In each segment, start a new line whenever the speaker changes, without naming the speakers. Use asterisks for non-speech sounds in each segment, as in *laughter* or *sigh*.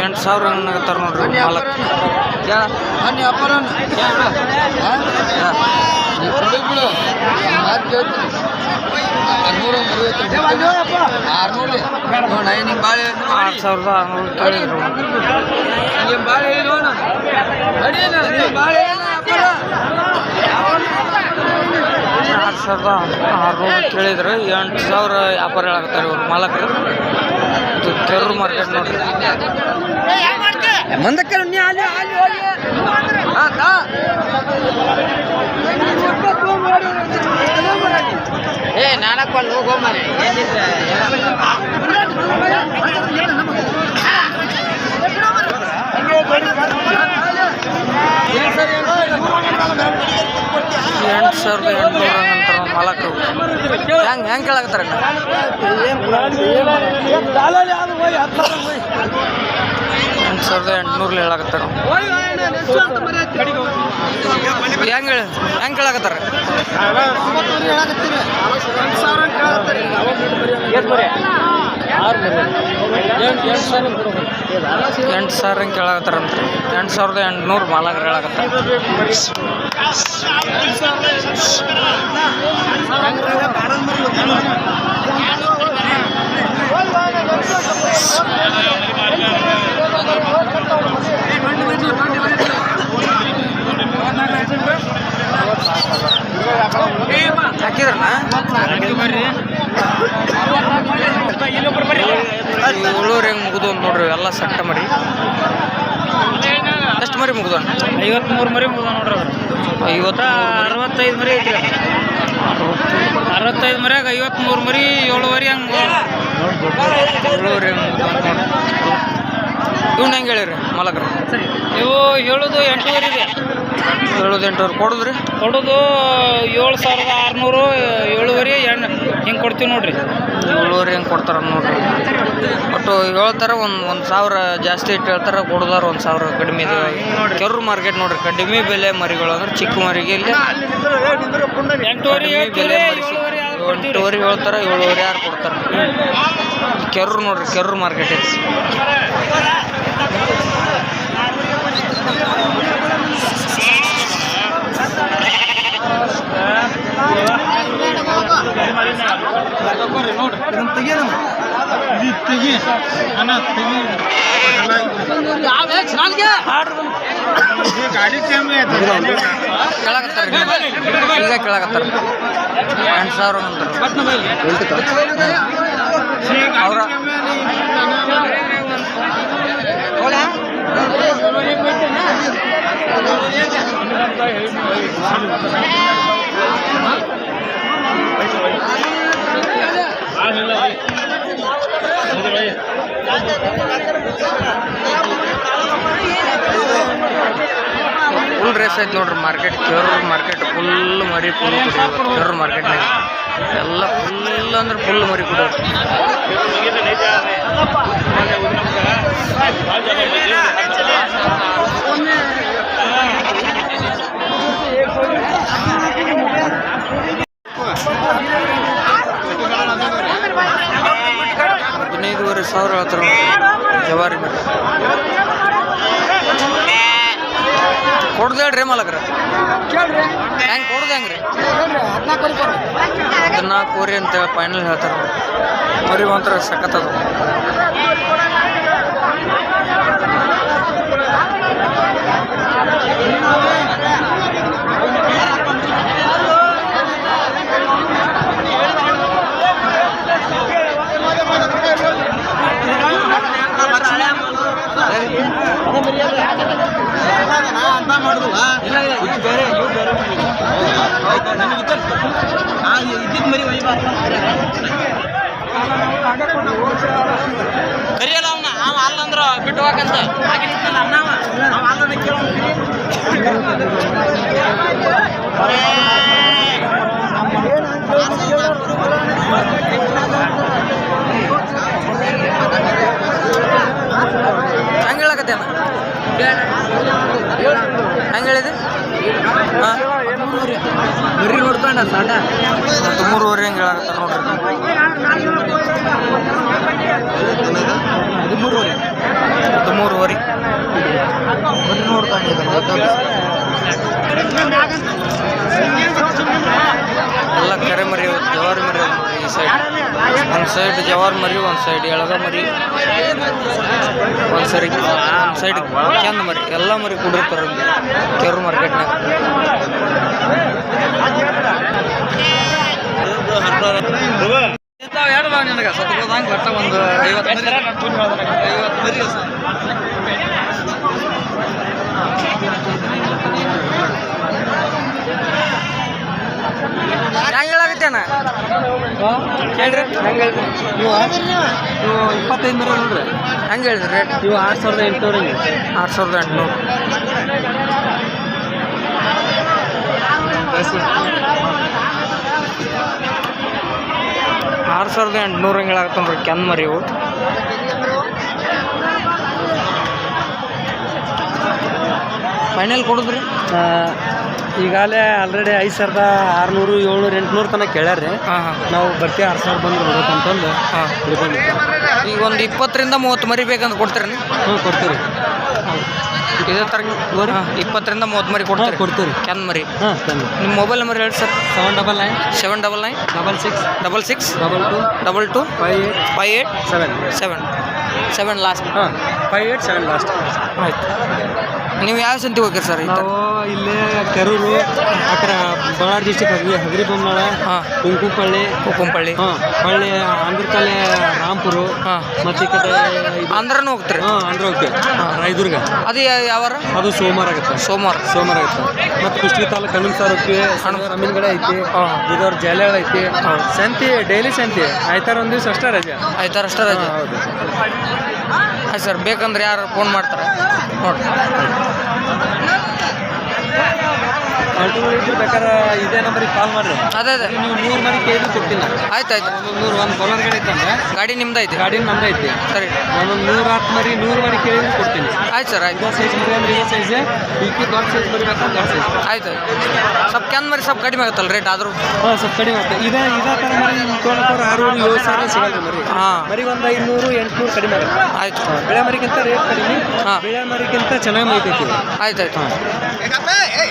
ಎಂಟು ಸಾವಿರ ಹಂಗತ್ತಾರ ನೋಡ್ರಿ ಮಾಲಕ್ ಆರು ಸಾವಿರದ ಆರುನೂರು ಕೇಳಿದ್ರು. ಆರು ಸಾವಿರದ ಆರುನೂರು ಕೇಳಿದ್ರು. ಎಂಟು ಸಾವಿರ ವ್ಯಾಪಾರ ಹೇಳಾಕತ್ತಾರೆ ಇವ್ರು ಮಾಲಕರು. ಕೆರೂರು ಮಾರ್ಕೆಟ್ ನೋಡ್ರಿ.
ಮುಂದಕ್ಕೆ ನೀ ಅಲ್ಲಿ ಅಲ್ಲಿ ಹೋಗಿ ಹಾ ತಾ ಏ ನಾಲ್ಕು ಅಲ್ಲಿ ಹೋಗೋ ಮನೆ.
ಎಂಟು ಸಾವಿರದ ಎಂಟುನೂರ ನಂತರ ಮಾಲಕರು ಹೆಂಗೆ ಹೆಂಗೆ ಕೇಳಾಕತ್ತಾರ ಎಂಟು ಸಾವಿರದ ಎಂಟುನೂರು ಹೇಳಾಕತ್ತಾರ ಹೆಂಗೆ ಹೇಳಿ ಹೆಂಗೆ ಕೇಳಾಕತ್ತಾರ? ಎಂಟು ಸಾವಿರ ಹಂಗೆ ಕೇಳಾಕತ್ತಾರಂತ ಎಂಟು ಸಾವಿರದ ಎಂಟುನೂರು ಮಾಲಕರು ಹೇಳಾಕತ್ತಾರ. ಏಳೂರು ಹೆಂಗೆ ಮುಗಿದು ಅಂತ ನೋಡ್ರಿ ಎಲ್ಲ ಸಟ್ಟ ಮರಿ. ಎಷ್ಟು ಮರಿ ಮುಗಿದು
ಐವತ್ಮೂರು ಮರಿ ಮುಗಿದ ನೋಡ್ರಿ ಅದು
ಐವತ್ತು
ಅರವತ್ತೈದು ಮರಿ ಐತ್ರಿ ಅರವತ್ತೈದು ಮರಿಯಾಗ ಐವತ್ಮೂರು ಮರಿ ಏಳುವರೆ ಹಂಗೆ
ನೋಡ್ರಿ ಇವ್ನ ಹೆಂಗೆ ಹೇಳಿರಿ ಮಾಲಕರು?
ಇವು ಹೇಳೋದು ಎಂಟೂವರೆ ಇದೆ.
ಏಳೋದು ಎಂಟೂರು ಕೊಡುದ್ರಿ?
ಕೊಡೋದು ಏಳು ಸಾವಿರದ ಆರುನೂರು ಏಳುವರೆ ಎಣ್ಣೆ ಹಿಂಗೆ ಕೊಡ್ತೀವಿ ನೋಡ್ರಿ.
ಏಳುವರೆ ಹೆಂಗೆ ಕೊಡ್ತಾರ ನೋಡ್ರಿ. ಒಟ್ಟು ಹೇಳ್ತಾರ ಒಂದು ಒಂದು ಸಾವಿರ ಜಾಸ್ತಿ ಇಟ್ಟು ಹೇಳ್ತಾರ ಕೊಡೋದಾರ ಒಂದು ಸಾವಿರ ಕಡಿಮೆ ಇದೆ. ಕೆರೂರು ಮಾರ್ಕೆಟ್ ನೋಡ್ರಿ ಕಡಿಮೆ ಬೆಲೆ ಮರಿಗಳು ಅಂದ್ರೆ ಚಿಕ್ಕ ಮರಿಗೆ ಇಲ್ಲಿ
ಎಂಟೂವರೆ
ಬೆಲೆ ಮರಿ
ಏಳುವರೆ
ಎಂಟೂವರೆ ಹೇಳ್ತಾರೆ ಏಳುವರೆ ಯಾರು ಕೊಡ್ತಾರೆ? ಕೆರೂರು ನೋಡ್ರಿ ಕೆರೂರು ಮಾರ್ಕೆಟ್ ಐತಿ ಕೇಳಾಕತ್ತಾರ ಈಗ ಕೇಳಾಕತ್ತಾರ ಎಂಟು ಸಾವಿರ ಅಂತಾರ ಅವ್ರ ಫುಲ್ ರೇಸ್ ಐತೆ ನೋಡ್ರಿ ಮಾರ್ಕೆಟ್ ಕೆರೂರು ಮಾರ್ಕೆಟ್ ಫುಲ್ ಮರಿ ಫುಲ್ ಕೆರೂರು ಮಾರ್ಕೆಟ್ ಎಲ್ಲ ಫುಲ್ ಅಂದ್ರೆ ಫುಲ್ ಮರಿ ಕೊಡೋರು ಹದಿನೈದುವರೆ ಸಾವಿರ ಹೇಳ್ತಾರೆ ಜವಾರಿ ಮರಿ ಕೊಡ್ದು ಹೇಳ್ರಿ ಮಾಲಕ್ರ ಹೆಂಗೆ ಅಂತ ಹೆಂಗೆ ರೀ ಹದಿನಾಲ್ಕುವರೆ ಅಂತೇಳಿ ಫೈನಲ್ ಹೇಳ್ತಾರೆ ಮರಿ ಮಾತ್ರ ಸಖತ್
ಕರಿಯಲ್ಲ ಮೂರುವರೆ ಹೆಂಗೆ
ಹೇಳಾಕತ್ತಾರ ನೋಡ್ರಿ. ತುಮೂರೂರಿ
ತುಮೂರೂರಿ ಎಲ್ಲ ಕರೆ
ಮರಿ ಜವಾರಿ ಮರಿ ಈ ಸೈಡ್ ಒಂದು ಸೈಡ್ ಜವಾರಿ ಮರಿ, ಒಂದ್ ಸೈಡ್ ಎಳಗ ಮರಿ. ಒಂದ್ ಸರಿ ಒಂದ್ ಸೈಡ್ ಚಂದ ಮರಿ. ಎಲ್ಲ ಮರಿ ಕುಡಿರ್ತಾರೆ ಕೆರು ಮಾರ್ಕೆಟ್ನಾಗ. ಹೆಂಗೆ ಹೇಳಾಗತ್ತೇನ ಹೇಳ್ರಿ ಹೆಂಗೆ ಹೇಳ್ರಿ
ನೀವು ಇವು ಇಪ್ಪತ್ತೈದು ಮರಿ ನೋಡ್ರಿ
ಹೆಂಗೆ ಹೇಳಿದ್ರಿ ರೇಟ್
ಇವು ಆರು ಸಾವಿರದ ಎಂಟುನೂರು
ಆರು ಸಾವಿರದ ಎಂಟುನೂರು ಆರು ಸಾವಿರದ ಎಂಟುನೂರು ಹಂಗೆ ಹೇಳಾಗತ್ತನ್ರಿ ಕೆನ್ ಮರಿ ಇವು. ಫೈನಲ್ ಕೊಡಿದ್ರಿ?
ಈಗಾಗಲೇ ಆಲ್ರೆಡಿ ಐದು ಸಾವಿರದ ಆರುನೂರು ಏಳ್ನೂರು ಎಂಟುನೂರು ತನಕ ಕೇಳ್ಯಾರ್ರಿ
ಹಾಂ ಹಾಂ.
ನಾವು ಬರ್ತೀವಿ ಆರು ಸಾವಿರ ಬಂದು ಬಿಡ್ಬೇಕಂತಂದು.
ಹಾಂ. ಈಗ ಒಂದು ಇಪ್ಪತ್ತರಿಂದ ಮೂವತ್ತು ಮರಿ ಬೇಕಂತ ಕೊಡ್ತೀರಿ
ಹ್ಞೂ ಕೊಡ್ತೀವಿ
ಇದೇ ತರ ಇಪ್ಪತ್ತರಿಂದ ಮೂವತ್ತು ಮರಿ ಕೊಡ್ತಾರೆ.
ಕೊಡ್ತೀರಿ.
ಕೆಂದ್ ಮರಿ. ನಿಮ್ಮ ಮೊಬೈಲ್ ನಂಬರ್ ಹೇಳಿ sir
seven double nine
seven double nine
double six
double six
double two
double two
five eight
five eight
seven
seven seven last
ಹಾಂ ಫೈವ್ ಏಯ್ಟ್ ಸೆವೆನ್ ಲಾಸ್ಟ್
ಆಯ್ತು ನೀವು ಯಾವ ಸಂತಿ ಹೋಗಿರಿ ಸರ್
ನಾವು ಇಲ್ಲೇ ಕೆರೂರು ಆ ಕಡೆ ಬಳ್ಳಾರಿ ಡಿಸ್ಟಿಕ್ ಹಗರಿ ಹಗರಿ ಬೊಮ್ಮಳ
ಹಾಂ.
ಕುಂಕುಪಳ್ಳಿ
ಕುಂಕುಂಪಳ್ಳಿ
ಹಾಂ ಹೊಳ್ಳಿ ರಾಮ್ಪುರ್ ರಾಂಪುರ
ಹಾಂ.
ಮತ್ತು ಈ ಕಡೆ
ಹೋಗ್ತೀರಿ?
ಹಾಂ ಅಂದ್ರೆ ಹೋಗ್ತೀವಿ. ರಾಯದುರ್ಗ.
ಅದು ಯಾವಾರ?
ಅದು ಸೋಮವಾರ ಆಗುತ್ತೆ.
ಸೋಮವಾರ.
ಸೋಮವಾರ ಆಗುತ್ತೆ. ಮತ್ತು ಕುಷ್ಟಿ ತಾಲೂಕು ಕಣ್ಣಿನ ಸಾರ್ ಹೋಗ್ತೀವಿ. ಐತಿ.
ಹಾಂ.
ಇದವ್ರ ಜಾಲಿಯಾಳ ಐತಿ. ಸಂತಿ ಡೈಲಿ ಸಂತಿ. ಆಯ್ತಾರ ಒಂದು ದಿವ್ಸ ಅಷ್ಟೇ ರಜೆ.
ಆಯ್ತಾರ ಅಷ್ಟೇ ರಜೆ.
ಹೌದು.
ಆಯ್ತು ಸರ್ ಬೇಕಂದ್ರೆ ಯಾರು ಫೋನ್ ಮಾಡ್ತಾರೆ. ನೋಡಿರಿ.
ಇದ್ರೆ ಬೇಕಾದ್ರೆ ಇದೇ ನಂಬರಿಗೆ ಕಾಲ್ ಮಾಡ್ರಿ.
ಅದೇ ಅದೇ.
ನೀವು ನೂರು ಮನೆ ಕೇಳಿ ಕೊಡ್ತೀನಿ.
ಆಯ್ತು ಆಯ್ತು.
ಒಂದು ನೂರು ಒಂದು ಬೊಲರ್ ಗಾಡಿ ಐತಂದ್ರೆ
ಗಾಡಿ ನಿಮ್ದು ಐತಿ?
ಗಾಡಿ ನಮ್ದು ಐತಿ.
ಸರಿ.
ಒಂದೊಂದು ನೂರು ಹತ್ತು ಮರಿ ನೂರು ಮರಿ ಕೇಳಿದ್ರೆ ಕೊಡ್ತೀನಿ.
ಆಯ್ತು ಸರ್ ಆಯ್ತು.
ಸೈಜ್ ಮರಿ ಅಂದ್ರೆ ಇದೇ ಸೈಜ್ ಇಕ್ಕಿ ದೊಡ್ಡ ಸೈಜ್ ಮರಿ ಬೇಕಂದ್ರೆ ದೊಡ್ಡ ಸೈಜ್
ಆಯ್ತು ಸ್ವಲ್ಪ ಕೆಂದ್ ಮರಿ ಸ್ವಲ್ಪ ಕಡಿಮೆ ಆಗುತ್ತಲ್ಲ ರೇಟ್ ಆದರೂ?
ಹಾಂ ಸ್ವಲ್ಪ ಕಡಿಮೆ ಆಗುತ್ತೆ. ಇದೇ ಇದೇ ಥರ ಮರಿ ತೊಗೊಳಕ್ಕೆ ಆರು ಏಳು ಸಾವಿರ ಸಿಗಲ್ಲ ಮರಿ.
ಹಾಂ.
ಮರಿ ಒಂದು ಐನೂರು ಎಂಟುನೂರು ಕಡಿಮೆ ಆಗುತ್ತೆ.
ಆಯ್ತು.
ಹಾಂ, ಬೆಳೆ ಮರಿಗಿಂತ ರೇಟ್ ಕಡಿಮೆ.
ಹಾಂ.
ಬೆಳೆ ಮರಿಗಿಂತ ಚೆನ್ನಾಗಿ ಮೈತೈತಿ.
ಆಯ್ತು ಆಯ್ತು. ಹೊತ್ತು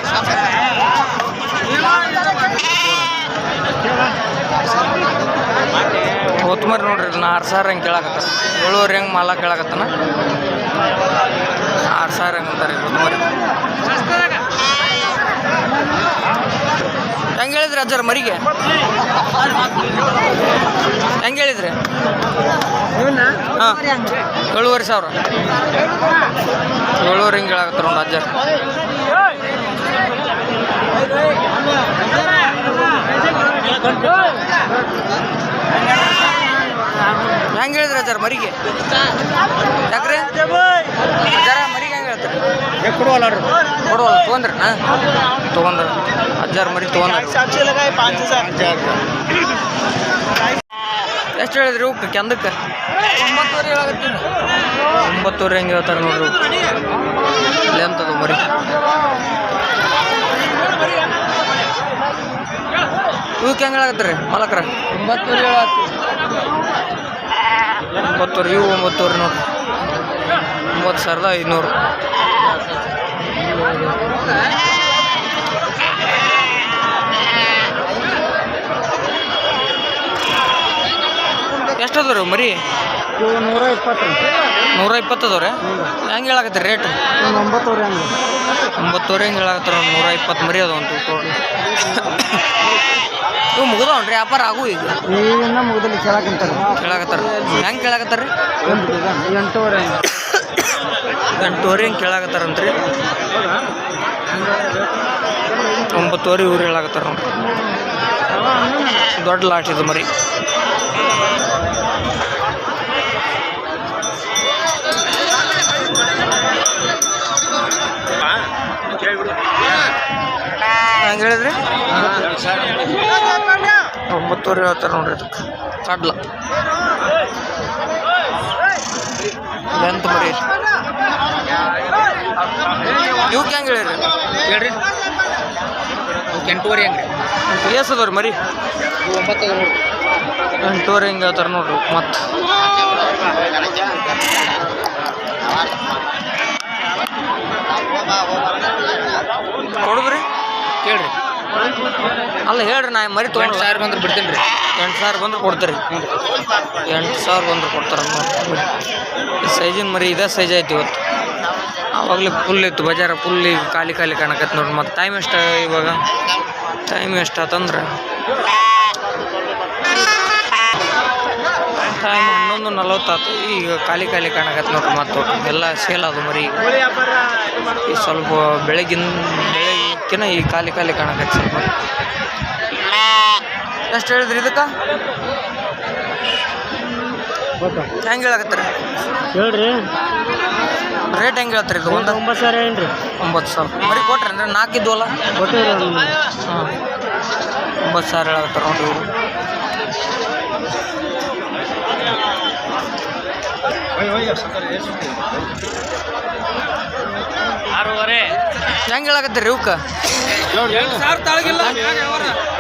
ಮರಿ ನೋಡ್ರಿ ಇದನ್ನ ಆರು ಸಾವಿರ ಹೆಂಗೆ ಕೇಳಕತ್ತ ಏಳುವರೆ ಹೆಂಗೆ ಮಾಲ ಕೇಳಕತ್ತನ. ಆರು ಸಾವಿರ ಹೆಂಗೆ ಅಂತಾರೆ ಹೊತ್ಮರಿ ಮರಿ ಹೆಂಗೆ ಹೇಳಿದ್ರಿ ಅಜ್ಜರ ಮರಿಗೆ? ಹೆಂಗೆ ಹೇಳಿದ್ರಿ? ಹಾಂ, ಏಳುವರೆ ಸಾವಿರ. ಏಳುವರೆ ಹಿಂಗೆ ಹೇಳಾಕತ್ತಾರ ನೋಡಿ ಅಜ್ಜರ್. ಹೆಂಗೆ ಹೇಳಿದ್ರಿ ಸರ್ ಮರಿಗೆ? ಯಾಕ್ರಿ? ಅಜ್ಜಾರ ಮರಿಗೆ ಹೆಂಗೆ ಹೇಳ್ತಾರೆ?
ಕೊಡುವಲ್ಲ
ಕೊಡುವಲ್ಲ ತೊಗೊಂಡ್ರಿ, ಹಾಂ? ತೊಗೊಂಡ್ರ. ಅಜ್ಜಾರ ಮರಿ ತೊಗೊಂಡ್ರ. ಎಷ್ಟು ಹೇಳಿದ್ರಿ ಉಪ್ಪು ಕೆಂದಕ್ಕೆ? ಒಂಬತ್ತುವರೆ ಹೇಳಾಕತ್ತೀನಿ. ಒಂಬತ್ತುವರೆ ಹೆಂಗೆ ಹೇಳ್ತಾರೆ ನೋಡ್ರಿ ಲೆಂತ್ ಅದು ಮರಿ. ಇವಕ್ಕೆ ಹೆಂಗೆ ಹೇಳಾಕತ್ತೀರಿ ಮಲಕ್ರ?
ಒಂಬತ್ತುವರೆ ಹೇಳತ್ತಿ
ಒಂಬತ್ತುವರೆ ಇವು ಒಂಬತ್ತುವರೆ ನೋಡ್ರಿ ಒಂಬತ್ತು ಸಾವಿರದ ಐದುನೂರು ಎಷ್ಟು ಅದಾವ್ರಿ ಮರಿ?
ಇವು ನೂರ ಇಪ್ಪತ್ತು
ನೂರ ಇಪ್ಪತ್ತು ಅದಾವ್ರಿ ಹೆಂಗೆ ಹೇಳಾಕತ್ತೀರಿ ರೇಟ್?
ಒಂದು ಒಂಬತ್ತುವರೆ ಹಂಗೆ.
ಒಂಬತ್ತುವರೆ ಹಿಂಗೆ ಹೇಳಾಕತ್ತಾರ? ಒಂದು ನೂರ ಇಪ್ಪತ್ತು ಮರಿ ಅದಾವ ಅಂತ ತೊಗೊಳ್ರಿ ಇವು ಮುಗಿದವನ್ರಿ? ವ್ಯಾಪಾರ ಆಗು ಈಗ?
ಈಗಿನ ಮುಗಿದಲ್ಲಿ ಕೇಳಾಕಂತಾರೆ
ಕೇಳಾಕತ್ತಾರ. ಹೆಂಗೆ ಕೇಳಾಕತ್ತಾರ? ರೀ
ಎಂಟೂವರೆ ಹಂಗೆ.
ಎಂಟೂವರೆ ಹಿಂಗೆ ಕೇಳಾಕತ್ತಾರಂತ್ರಿ? ಒಂಬತ್ತುವರೆ ಇವ್ರು ಹೇಳಾಕತ್ತಾರ ನೋಡ್ರಿ. ದೊಡ್ಡ ಲಾಟ್ ಇದು ಮರಿ. ಹೆಂಗೆ ಹೇಳಿದ್ರಿ? ಒಂಬತ್ತುವರೆ ಹೇಳ್ತಾರೆ ನೋಡ್ರಿ ಅದಕ್ಕೆ ಕಡ್ಲ. ಎಂತ ಮರಿ. ಇವಕ್ಕೆ ಹೆಂಗೆ ಹೇಳಿರಿ.
ಹೇಳ್ರಿ ಎಂಟೂವರೆ ಹೆಂಗ್ರಿ?
ಎಷ್ಟು ಅದಾವ್ರಿ ಮರಿ.
ಒಂಬತ್ತು
ಎಂಟೂವರೆ ಹಿಂಗೆ ಹೇಳ್ತಾರೆ ನೋಡ್ರಿ ಮತ್ತೆ. ಕೊಡುದ್ರಿ?
ಕೇಳ್ರಿ.
ಅಲ್ಲ ಹೇಳ್ರಿ ನಾ ಮರಿ ತೊಗೊಂಡು
ಸಾವಿರ ಬಂದ್ರೆ ಬಿಡ್ತೀನಿ ರೀ.
ಎಂಟು ಸಾವಿರ ಬಂದ್ರೆ ಕೊಡ್ತೀರಿ. ಎಂಟು ಸಾವಿರ ಬಂದ್ರೆ ಕೊಡ್ತಾರೆ ಸೈಜಿನ ಮರಿ ಇದೇ ಸೈಜ್ ಐತಿ ಇವತ್ತು. ಆವಾಗಲೇ ಫುಲ್ ಇತ್ತು ಬಜಾರ ಫುಲ್ ಈಗ ಖಾಲಿ ಖಾಲಿ ಕಾಣಕತ್ತೆ ನೋಡ್ರಿ. ಮತ್ತು ಟೈಮ್ ಎಷ್ಟು ಇವಾಗ? ಟೈಮ್ ಎಷ್ಟು ಆತಂದ್ರೆ? ಟೈಮ್ ಹನ್ನೊಂದು ನಲವತ್ತಾತು ಈಗ ಖಾಲಿ ಖಾಲಿ ಕಾಣಕತ್ತೆ ನೋಡ್ರಿ ಮತ್ತು. ಎಲ್ಲ ಸೇಲ್ ಅದು ಮರಿ ಈಗ. ಈ ಸ್ವಲ್ಪ ಬೆಳಗಿನ ಬೆಳಗಿನ ಈ ಖಾಲಿ ಖಾಲಿ ಕಾಣಕತ್ತೆ ಸ್ವಲ್ಪ ಎಷ್ಟು ಹೇಳಿದ್ರಿ ಇದಕ್ಕೆ? ಹೆಂಗೆ ಹೇಳಕತ್ತೀರಿ?
ಹೇಳ್ರಿ.
ರೇಟ್ ಹೆಂಗೆ ಹೇಳ್ತೀರಿ ಇದು ಒಂದು?
ಒಂಬತ್ತು ಸಾವಿರ ಏನ್ರಿ?
ಒಂಬತ್ತು ಸಾವಿರ. ಮರಿ ಕೊಟ್ರಿ ಅಂದ್ರೆ ನಾಲ್ಕು ಇದ್ವಲ್ಲ?
ಕೊಟ್ಟಿರಿ
ಹಾಂ. ಒಂಬತ್ತು ಸಾವಿರ ಹೇಳಕತ್ತಾರ ನೋಡಿ ಇವರು.
ಆರೂವರೆ.
ಹೆಂಗೆ ಹೇಳಕತ್ತೀರಿ ಇವಕ್ಕ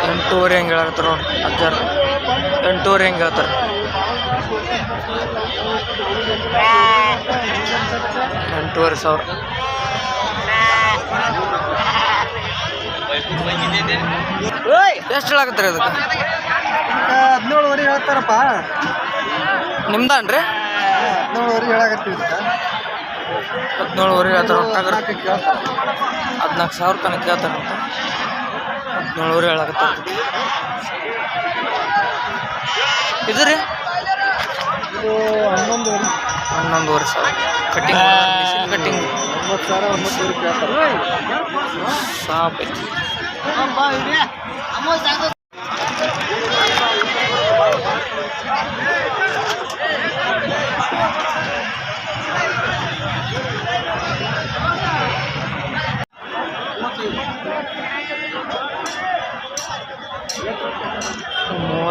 ಎಂಟೂವರೆ ಹೆಂಗೆ ಹೇಳಕತ್ತಾರ ನೋಡಿ ಹತ್ತಾರು ಎಂಟೂವರೆ ಹೆಂಗೆ ಹೇಳ್ತಾರೆ ಎಂಟೂವರೆ ಸಾವಿರ. ಎಷ್ಟು ಹೇಳಕತ್ತೀರಿ ಅದಕ್ಕೆ?
ಹದಿನೇಳುವರೆ ಹೇಳ್ತಾರಪ್ಪ.
ನಿಮ್ದನ್ರಿ?
ಹದಿನೇಳುವರೆ ಹೇಳಕತ್ತೀವಿ
ಹದಿನೇಳುವರೆ ಹೇಳ್ತಾರೆ ಒಟ್ಟಾಗ ಹದಿನಾಲ್ಕು ಸಾವಿರ ತನಕ ಕೇಳ್ತಾರಂತ ಹದಿನೇಳುವರೆ ಹೇಳಕತ್ತ ಇದು ರೀ?
ಇದು ಹನ್ನೊಂದುವರೆ
ಹನ್ನೊಂದುವರೆ ಸಾವಿರ. ಕಟ್ಟಿಂಗ್ ಕಟ್ಟಿಂಗ್
ಒಂಬತ್ತು ಸಾವಿರ ಒಂಬತ್ತುವರೆ ಕೇಳ್ತಾರೆ.
ಐತಿ.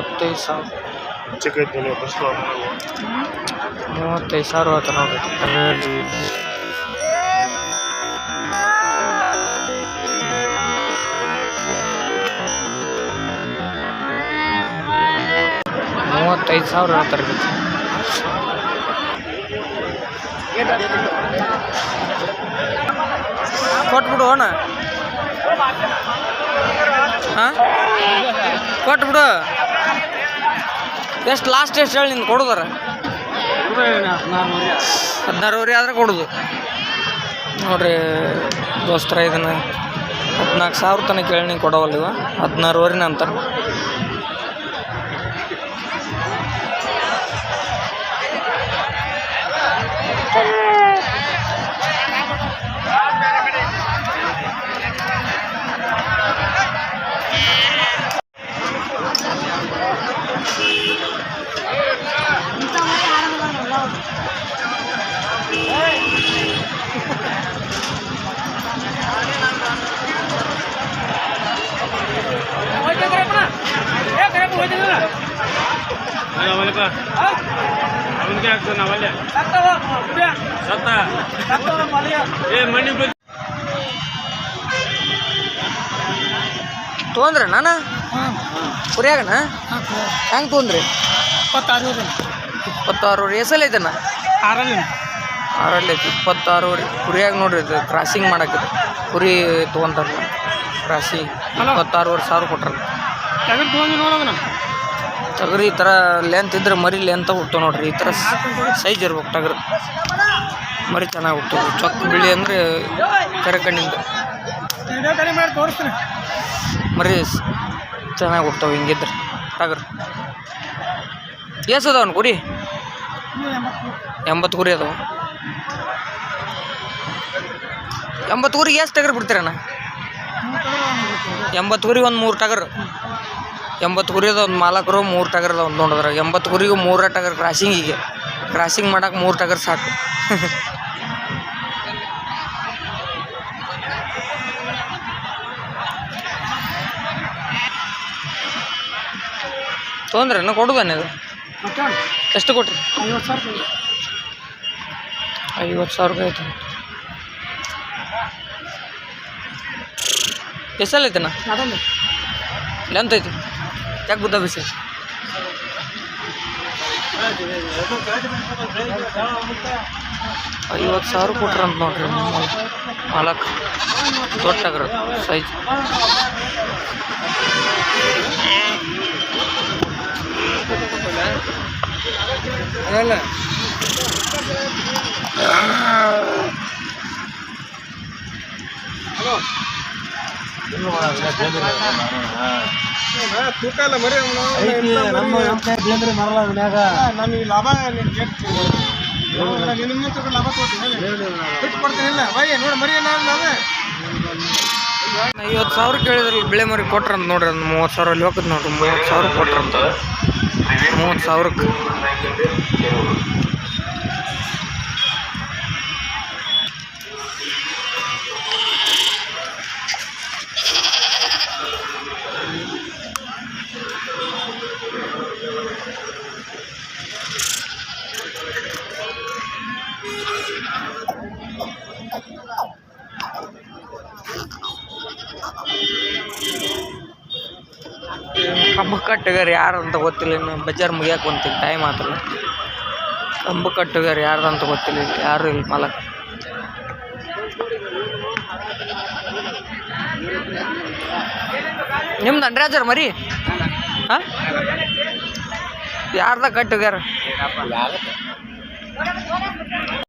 ಮೂವತ್ತೈದು ಸಾವಿರ. ಮೂವತ್ತೈದು ಸಾವಿರ ಆತ ನೋಡ್ರಿ ಮೂವತ್ತೈದು ಸಾವಿರ ಹೇಳ್ತಾರೆ. ಕೊಟ್ಬಿಡು ಅಣ್ಣ. ಹಾಂ? ಕೊಟ್ಬಿಡು. ಎಷ್ಟು ಲಾಸ್ಟ್ ಎಷ್ಟು ಹೇಳಿ ನಿನ್ ಕೊಡೋದಾರ? ಹದಿನಾರುವರೆ ಆದ್ರೆ ಕೊಡೋದು. ನೋಡ್ರಿ ದೋಸ್ತರ, ಇದನ್ನು ಹದಿನಾಲ್ಕು ಸಾವಿರ ತನಕ ಹೇಳಿ ನೀನು ಕೊಡವಲ್ಲ ಇವ. ಹದಿನಾರುವರೆನ ಅಂತಾರೆ ತೊಗೊಂಡ್ರಿ ನಾನು? ಕುರಿಯಾಗಣ ಹೆಂಗೆ ತೊಗೊಂಡ್ರಿ?
ಇಪ್ಪತ್ತಾರು
ಎಸಲ್ ಐತನ?
ಆರಲ್ಲಿ
ಐತಿ. ಇಪ್ಪತ್ತಾರು ಕುರಿಯಾಗ ನೋಡ್ರಿ, ಇದು ಕ್ರಾಸಿಂಗ್ ಮಾಡಕ್ಕೆ ಕುರಿ ತೊಗೊಂತಾರ ಕ್ರಾಸಿಂಗ್ ಇಪ್ಪತ್ತಾರು ಸಾವಿರ ಕೊಟ್ರ
ನೋಡೋದನ್ನ
ಟಗರು ಈ ಥರ ಲೆಂತ್ ಇದ್ರೆ ಮರಿ ಲೆಂತ ಹುಟ್ಟು ನೋಡ್ರಿ, ಈ ಥರ ಸೈಜ್ ಇರ್ಬೇಕು ಟಗರು. ಮರಿ ಚೆನ್ನಾಗಿ ಹುಟ್ಟು ಚೊಕ್ಕ ಬಿಳಿ ಅಂದರೆ ಕರೆ ಕಣ್ಣಿಂದ.
ಇದೇ ಕಡೆ ಮಾಡಿ ತೋರಿಸ್ತೀನಿ
ಮರಿ ಚೆನ್ನಾಗಿ ಹುಡ್ತಾವೆ ಹಿಂಗಿದ್ರೆ ಟಗರು. ಅದಾವನು ಕುರಿ? ಎಂಬತ್ತು ಕುರಿ ಅದಾವ. ಎಂಬತ್ತು ಕುರಿಗೆ ಎಷ್ಟು ಟಗರ್ ಬಿಡ್ತೀರಣ್ಣ? ಎಂಬತ್ತು ಕುರಿ ಒಂದು ಮೂರು ಟಗರ್. ಎಂಬತ್ತು ಕುರಿ ಅದ ಒಂದು ಮಾಲಕರು ಮೂರು ಟಗರ್ ಅದಾವ ನೋಡಿದ್ರೆ ಎಂಬತ್ತು ಕುರಿಗೂ ಮೂರ ಟಗರ್ ಕ್ರಾಸಿಂಗಿಗೆ ಕ್ರಾಸಿಂಗ್ ಮಾಡಕ್ಕೆ ಮೂರು ಟಗರ್ ಸಾಕು. *laughs* ತೊಂದ್ರೆನ ಕೊಡುದಾನೆ ಇದು ಎಷ್ಟು ಕೊಟ್ರಿ?
ಐವತ್ತು ಸಾವಿರ
ಐವತ್ತು ಸಾವಿರ ರೂಪಾಯಿ ಐತೆ ಎಷ್ಟಲ್ಲಿ ಐತೆನ
ಅದೊಂದು
ಲೆಂತ್ ಐತಿ. ಯಾಕೆ ಬುದ್ಧ ಬಿಸಿ ಐವತ್ತು ಸಾವಿರ ಕೊಟ್ರಂತ ನೋಡ್ರಿ ಮಾಲಕ್ ದೊಡ್ಡಗ್ರ ಸೈಜ್.
ಅದಲ್ಲ ತೂಕ ಇಲ್ಲ ಮರಿ ನಮಗೆ ಲಾಭ ಲಾಭ ಕೊಡ್ತೀನಿ ಬಿಟ್ಟು ಕೊಡ್ತೀನಿ ಬೈ ನೋಡಿ ಮರಿ
ಐವತ್ತು ಸಾವಿರ ಕೇಳಿದ್ರಲ್ಲ ಬಿಳೆ ಮರಿ ಕೊಟ್ರಂತ ನೋಡ್ರಿ ಒಂದು ಮೂವತ್ತು ಸಾವಿರ ಅಲ್ಲಿ ಹೋಗತ್ ನೋಡ್ರಿ ಮೂವತ್ತು ಸಾವಿರ ಕೊಟ್ರಂತ. ಮೂವತ್ತು ಸಾವಿರಕ್ಕೆ. ಕಂಬ ಕಟ್ಟಗರ್ ಯಾರು ಅಂತ ಗೊತ್ತಿಲ್ಲ, ಇನ್ನು ಬಜಾರ್ ಮುಗಿಯಕ್ಕೆ ಬಂತೀವಿ ಟೈಮ್ ಆತಲ್ಲ. ಕಂಬ ಕಟ್ಟಗರ್ ಯಾರ್ದು ಅಂತ ಗೊತ್ತಿಲ್ಲ, ಇಲ್ಲಿ ಯಾರು ಇಲ್ಲ ಮಲಕ್. ನಿಮ್ದು ಅಂಡ್ರಾಜರ್ ಮರಿ? ಹಾಂ? ಯಾರ್ದ ಕಟ್ಟಗಾರ?